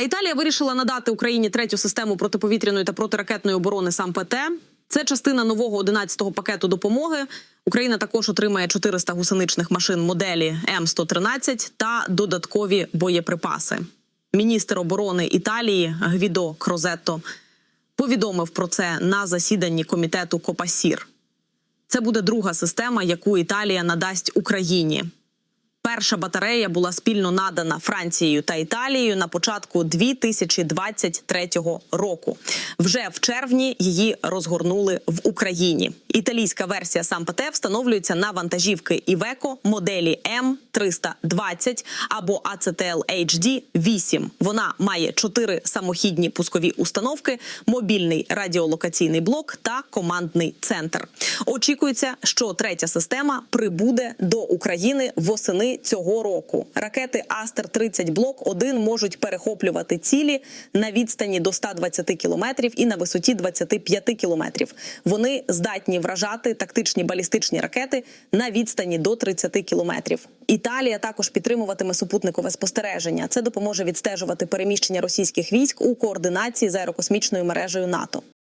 Італія вирішила надати Україні третю систему протиповітряної та протиракетної оборони САМ-ПТ. Це частина нового 11-го пакету допомоги. Україна також отримає 400 гусеничних машин моделі М113 та додаткові боєприпаси. Міністр оборони Італії Гвідо Крозетто повідомив про це на засіданні комітету Копасір. Це буде друга система, яку Італія надасть Україні. Перша батарея була спільно надана Францією та Італією на початку 2023 року. Вже в червні її розгорнули в Україні. Італійська версія САМ-ПТ встановлюється на вантажівки Івеко моделі М320 або ACTL HD 8. Вона має чотири самохідні пускові установки, мобільний радіолокаційний блок та командний центр. Очікується, що третя система прибуде до України восени цього року. Ракети Астер 30 блок 1 можуть перехоплювати цілі на відстані до 120 кілометрів і на висоті 25 кілометрів. Вони здатні вражати тактичні балістичні ракети на відстані до 30 кілометрів. Італія також підтримуватиме супутникове спостереження. Це допоможе відстежувати переміщення російських військ у координації з аерокосмічною мережею НАТО.